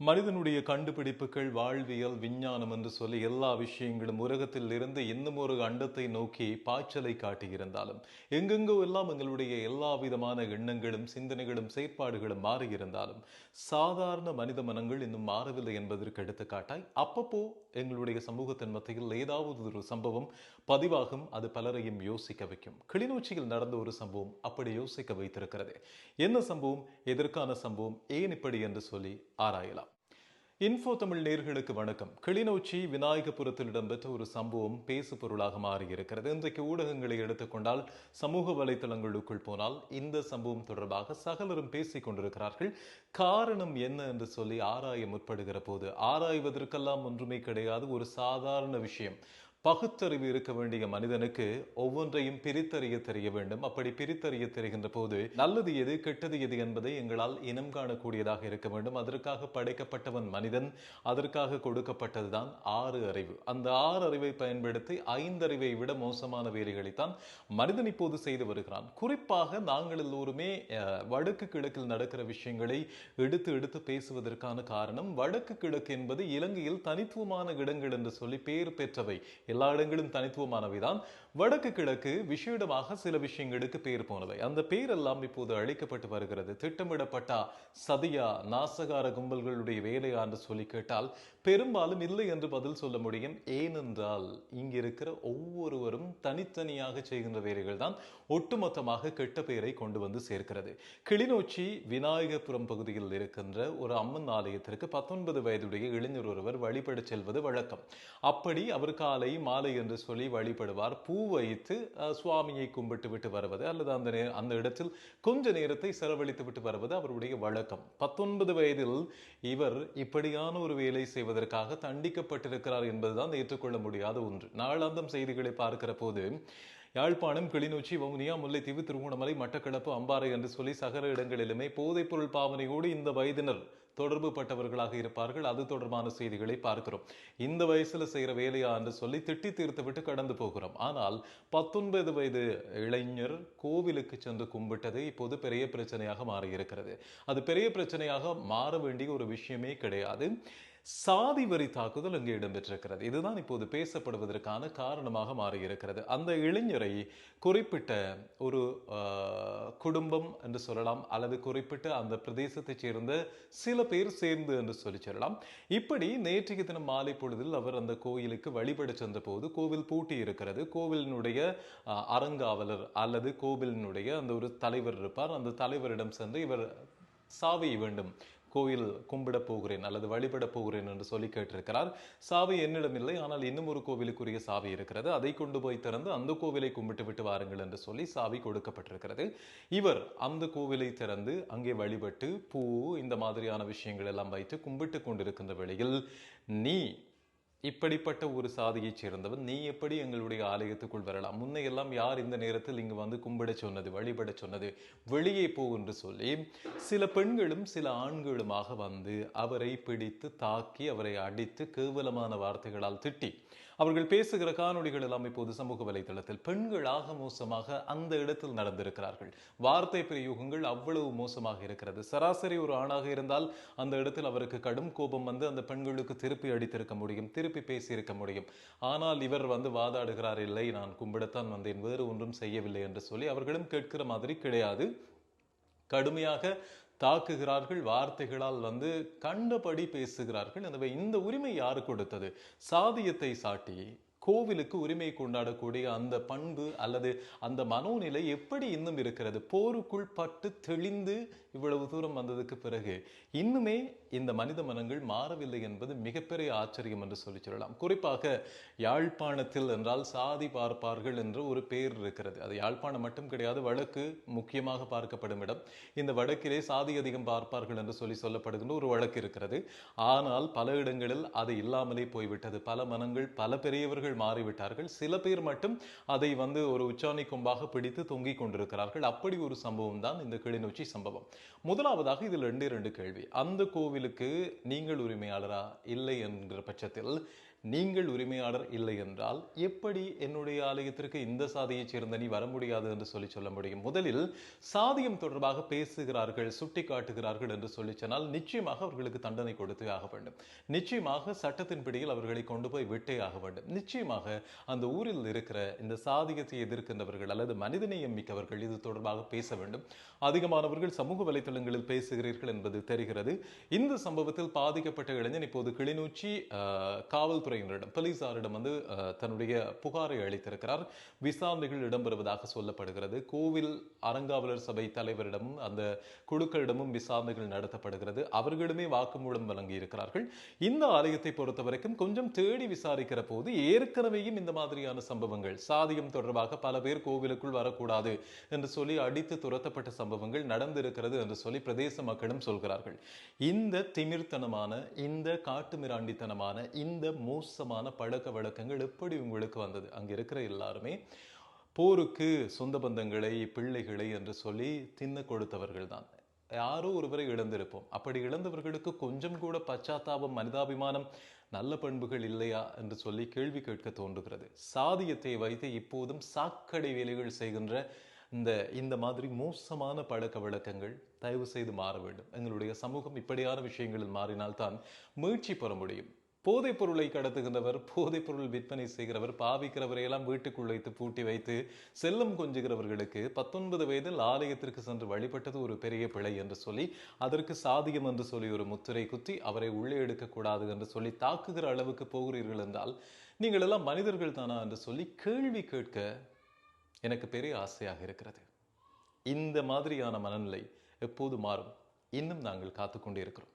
மனிதனுடைய கண்டுபிடிப்புகள் வாழ்வியல் விஞ்ஞானம் என்று சொல்லி எல்லா விஷயங்களும் உலகத்தில் இருந்து இன்னும் ஒரு அண்டத்தை நோக்கி பாய்ச்சலை காட்டியிருந்தாலும் எங்கெங்கோ எல்லாம் எங்களுடைய எல்லா விதமான எண்ணங்களும் சிந்தனைகளும் செயற்பாடுகளும் மாறியிருந்தாலும் சாதாரண மனித மனங்கள் இன்னும் மாறவில்லை என்பதற்கு எடுத்துக்காட்டாய் அப்பப்போ எங்களுடைய சமூகத்தின் மத்தியில் ஏதாவது ஒரு சம்பவம் பதிவாகும் அது பலரையும் யோசிக்க வைக்கும். கிளிநொச்சியில் நடந்த ஒரு சம்பவம் அப்படி யோசிக்க வைத்திருக்கிறது. என்ன சம்பவம்? எதற்கான சம்பவம்? ஏன் இப்படி என்று சொல்லி ஆராயலாம். இன்ஃபோ தமிழ் நேர்களுக்கு வணக்கம். கிளிநொச்சி விநாயகபுரத்தில் இடம்பெற்ற ஒரு சம்பவம் பேசு பொருளாக மாறியிருக்கிறது. இன்றைக்கு ஊடகங்களை எடுத்துக்கொண்டால் சமூக வலைத்தளங்களுக்குள் போனால் இந்த சம்பவம் தொடர்பாக சகலரும் பேசிக் கொண்டிருக்கிறார்கள். காரணம் என்ன என்று சொல்லி ஆராய முற்படுகிற போது ஆராய்வதற்கெல்லாம் ஒன்றுமே கிடையாது. ஒரு சாதாரண விஷயம். பகுத்தறிவு இருக்க வேண்டிய மனிதனுக்கு ஒவ்வொன்றையும் பிரித்தறிய தெரிய வேண்டும். அப்படி பிரித்தறிய தெரிகின்ற போது நல்லது எது கெட்டது எது என்பதை எங்களால் இனம் காணக்கூடியதாக இருக்க வேண்டும். அதற்காக படைக்கப்பட்டவன் மனிதன் அதற்காக கொடுக்கப்பட்டதுதான் ஆறு அறிவு. அந்த ஆறு அறிவை பயன்படுத்தி ஐந்தறிவை விட மோசமான வேலைகளைத்தான் மனிதன் இப்போது செய்து வருகிறான். குறிப்பாக நாங்கள் எல்லோருமே வடக்கு கிழக்கில் நடக்கிற விஷயங்களை எடுத்து எடுத்து பேசுவதற்கான காரணம் வடக்கு கிழக்கு என்பது இலங்கையில் தனித்துவமான இடங்கள் என்று சொல்லி பேர் பெற்றவை. எல்லா இடங்களும் தனித்துவமானவை தான் வடக்கு கிழக்கு விஷேடமாக சில விஷயங்களுக்கு பேர் போனவை. அந்த பேரெல்லாம் இப்போது அழிக்கப்பட்டு வருகிறது. திட்டமிடப்பட்ட சதியா நாசகார கும்பல்களுடைய வேலையா என்று சொல்லி கேட்டால் பெரும்பாலும் இல்லை என்று பதில் சொல்ல முடியும். ஏனென்றால் இங்கிருக்கிற ஒவ்வொருவரும் தனித்தனியாக செய்கின்ற வேலைகள் தான் ஒட்டுமொத்தமாக கெட்ட பெயரை கொண்டு வந்து சேர்க்கிறது. கிளிநொச்சி விநாயகபுரம் பகுதியில் இருக்கின்ற ஒரு அம்மன் ஆலயத்திற்கு பத்தொன்பது வயதுடைய இளைஞர் ஒருவர் வழிபட செல்வது வழக்கம். அப்படி அவர் காலை மாலை என்று சொல்லி வழிபடுவார். பூ வைத்து சுவாமியை கும்பிட்டு விட்டு வருவது அல்லது அந்த நே- அந்த இடத்தில் கொஞ்ச நேரத்தை செலவழித்து விட்டு வருவது அவருடைய வழக்கம். பத்தொன்பது வயதில் இவர் இப்படியான ஒரு வேலை செய்வதற்காக தண்டிக்கப்பட்டிருக்கிறார் என்பதுதான் ஏற்றுக்கொள்ள முடியாத ஒன்று. நாளாந்தம் செய்திகளை பார்க்கிற போது யாழ்ப்பாணம் கிளிநொச்சி வவுனியா முல்லைத்தீவு திருகோணமலை மட்டக்களப்பு அம்பாறை என்று சொல்லி சகல இடங்களிலுமே போதைப்பொருள் பாவனையோடு இந்த வயதினர் தொடர்பு பட்டவர்களாக இருப்பார்கள். அது தொடர்பான செய்திகளை பார்க்கிறோம். இந்த வயசுல செய்யற வேலையா என்று சொல்லி திட்டி தீர்த்து விட்டு கடந்து போகிறோம். ஆனால் பத்தொன்பது வயது இளைஞர் கோவிலுக்கு சென்று கும்பிட்டது இப்போது பெரிய பிரச்சனையாக மாறியிருக்கிறது. அது பெரிய பிரச்சனையாக மாற வேண்டிய ஒரு விஷயமே கிடையாது. சாதி வரி தாக்குதல் அங்கே இடம்பெற்றிருக்கிறது. இதுதான் இப்போது பேசப்படுவதற்கான காரணமாக மாறியிருக்கிறது. அந்த இளைஞரை குறிப்பிட்ட ஒரு குடும்பம் என்று சொல்லலாம் அல்லது குறிப்பிட்ட அந்த பிரதேசத்தைச் சேர்ந்த சில பேர் சேர்ந்து என்று சொல்லி சொல்லலாம். இப்படி நேற்றைய தினம் மாலை பொழுதில் அவர் அந்த கோயிலுக்கு வழிபட சென்ற போது கோவில் பூட்டி இருக்கிறது கோவிலினுடைய ஆஹ், அறங்காவலர் அல்லது கோவிலினுடைய அந்த ஒரு தலைவர் இருப்பார். அந்த தலைவரிடம் சென்று இவர் சாவி வேண்டும் கோயில் கும்பிட போகிறேன் அல்லது வழிபட போகிறேன் என்று சொல்லி கேட்டிருக்கிறார். சாவி என்னிடம் இல்லை ஆனால் இன்னும் ஒரு கோவிலுக்குரிய சாவி இருக்கிறது. அதை கொண்டு போய் திறந்து அந்த கோவிலை கும்பிட்டு விட்டு வாருங்கள் என்று சொல்லி சாவி கொடுக்கப்பட்டிருக்கிறது. இவர் அந்த கோவிலை திறந்து அங்கே வழிபட்டு பூ இந்த மாதிரியான விஷயங்கள் எல்லாம் வைத்து கும்பிட்டு கொண்டிருக்கின்ற வேளையில் நீ இப்படிப்பட்ட ஒரு சாதியைச் சேர்ந்தவன் நீ எப்படி எங்களுடைய ஆலயத்துக்குள் வரலாம்? முன்னையெல்லாம் யார் இந்த நேரத்தில் இங்கு வந்து கும்பிட சொன்னது வழிபட சொன்னது வெளியே போ என்று சொல்லி சில பெண்களும் சில ஆண்களுமாக வந்து அவரை பிடித்து தாக்கி அவரை அடித்து கேவலமான வார்த்தைகளால் திட்டி அவர்கள் பேசுகிற காணொளிகள் எல்லாம் இப்போது சமூக வலைதளத்தில் பெண்களாக மோசமாக அந்த இடத்தில் நடந்திருக்கிறார்கள். வார்த்தை பிரயோகங்கள் அவ்வளவு மோசமாக இருக்கிறது. சராசரி ஒரு ஆணாக இருந்தால் அந்த இடத்தில் அவருக்கு கடும் கோபம் வந்து அந்த பெண்களுக்கு திருப்பி அடித்திருக்க முடியும் திருப்பி பேசியிருக்க முடியும். ஆனால் இவர் வந்து வாதாடுகிறார் இல்லை நான் கும்பிடத்தான் வந்தேன் வேறு ஒன்றும் செய்யவில்லை என்று சொல்லி அவர்களும் கேட்கிற மாதிரி கிடையாது. கடுமையாக தாக்குகிறார்கள் வார்த்தைகளால் வந்து கண்டபடி பேசுகிறார்கள் எனவே இந்த உரிமை யார் கொடுத்தது? சாதியத்தை சாட்டி கோவிலுக்கு உரிமை கொண்டாடக்கூடிய அந்த பண்பு அல்லது அந்த மனோநிலை எப்படி இன்னும் இருக்கிறது? போருக்குள் பட்டு தெளிந்து இவ்வளவு தூரம் வந்ததுக்கு பிறகு இன்னுமே இந்த மனித மனங்கள் மாறவில்லை என்பது மிகப்பெரிய ஆச்சரியம் என்று சொல்லி சொல்லலாம். குறிப்பாக யாழ்ப்பாணத்தில் என்றால் சாதி பார்ப்பார்கள் என்று ஒரு பேர் இருக்கிறது. அது யாழ்ப்பாணம் மட்டும் கிடையாது வழக்கு முக்கியமாக பார்க்கப்படும் இடம். இந்த வழக்கிலே சாதி அதிகம் பார்ப்பார்கள் என்று சொல்லி சொல்லப்படுகின்ற ஒரு வழக்கு இருக்கிறது. ஆனால் பல இடங்களில் அது இல்லாமலே போய்விட்டது. பல மனங்கள் பல பெரியவர்கள் மாறிவிட்டார்கள். சில பேர் மட்டும் அதை வந்து ஒரு உச்சாணி கொம்பாக பிடித்து தொங்கிக் கொண்டிருக்கிறார்கள். அப்படி ஒரு சம்பவம் தான் இந்த கிளிநொச்சி சம்பவம். முதலாவதாக இதில் ரெண்டு ரெண்டு கேள்வி. அந்த கோவிலுக்கு நீங்கள் உரிமையாளரா? இல்லை என்கிற பட்சத்தில் நீங்கள் உரிமையாளர் இல்லை என்றால் எப்படி என்னுடைய ஆலயத்திற்கு இந்த சாதியைச் சேர்ந்த நீ வர முடியாது என்று சொல்லி சொல்ல முடியும்? முதலில் சாதியம் தொடர்பாக பேசுகிறார்கள் சுட்டி காட்டுகிறார்கள் என்று சொல்லி சொன்னால் நிச்சயமாக அவர்களுக்கு தண்டனை கொடுத்தே ஆக வேண்டும். நிச்சயமாக சட்டத்தின் பிடியில் அவர்களை கொண்டு போய் விட்டே ஆக வேண்டும். நிச்சயமாக அந்த ஊரில் இருக்கிற இந்த சாதியத்தை எதிர்க்கின்றவர்கள் அல்லது மனிதநேயம் மிக்கவர்கள் இது தொடர்பாக பேச வேண்டும். அதிகமானவர்கள் சமூக வலைத்தளங்களில் பேசுகிறீர்கள் என்பது தெரிகிறது. இந்த சம்பவத்தில் பாதிக்கப்பட்ட இளைஞன் இப்போது கிளிநொச்சி அஹ், காவல்துறையினரிடம் போலீசாரிடம் வந்து தன்னுடைய புகாரை அளித்திருக்கிறார். விசாரணைகள் இடம்பெறுவதாக சொல்லப்படுகிறது. கோவில் அறங்காவலர் சபை தலைவரிடமும் அந்த குழுக்களிடமும் விசாரணைகள் நடத்தப்படுகிறது. அவர்களுமே வாக்குமூலம் வழங்கியிருக்கிறார்கள். இந்த ஆலயத்தை பொறுத்த வரைக்கும் கொஞ்சம் தேடி விசாரிக்கிற போது ஏற்கனவேயும் இந்த மாதிரியான சம்பவங்கள் சாதியம் தொடர்பாக பல பேர் கோவிலுக்குள் வரக்கூடாது என்று சொல்லி அடித்து துரத்தப்பட்ட சம்பவங்கள் நடந்திருக்கிறது என்று சொல்லி பிரதேச மக்களும் சொல்கிறார்கள். இந்த திமிர்த்தனமான இந்த காட்டுமிராண்டித்தனமான இந்த மோசமான பழக்க வழக்கங்கள் எப்படி உங்களுக்கு வந்தது? அங்க இருக்கிற எல்லாருமே போருக்கு சொந்த பந்தங்களை பிள்ளைகளை என்று சொல்லி தின்ன கொடுத்தவர்கள் தான் யாரோ ஒருவரை இழந்திருப்போம். அப்படி இழந்தவர்களுக்கு கொஞ்சம் கூட பச்சாத்தாபம் மனிதாபிமானம் நல்ல பண்புகள் இல்லையா என்று சொல்லி கேள்வி கேட்க தோன்றுகிறது. சாதியத்தை வைத்து இப்போதும் சாக்கடை வேலைகள் செய்கின்ற இந்த இந்த மாதிரி மோசமான பழக்க வழக்கங்கள் தயவு செய்து மாற வேண்டும். எங்களுடைய சமூகம் இப்படியான விஷயங்களில் மாறினால்தான் மீழ்ச்சி பெற முடியும். போதைப் பொருளை கடத்துகின்றவர் போதைப் பொருள் விற்பனை செய்கிறவர் பாவிக்கிறவரையெல்லாம் வீட்டுக்குள் வைத்து பூட்டி வைத்து செல்லம் கொஞ்சுகிறவர்களுக்கு பத்தொன்பது வயதில் ஆலயத்திற்கு சென்று வழிபட்டது ஒரு பெரிய பிழை என்று சொல்லி அதற்கு சாதியம் என்று சொல்லி ஒரு முத்திரை குத்தி அவரை உள்ளே எடுக்கக்கூடாது என்று சொல்லி தாக்குகிற அளவுக்கு போகிறீர்கள் என்றால் நீங்கள் எல்லாம் மனிதர்கள் தானா என்று சொல்லி கேள்வி கேட்க எனக்கு பெரிய ஆசையாக இருக்கிறது. இந்த மாதிரியான மனநிலை எப்போது மாறும்? இன்னும் நாங்கள் காத்துக்கொண்டே இருக்கிறோம்.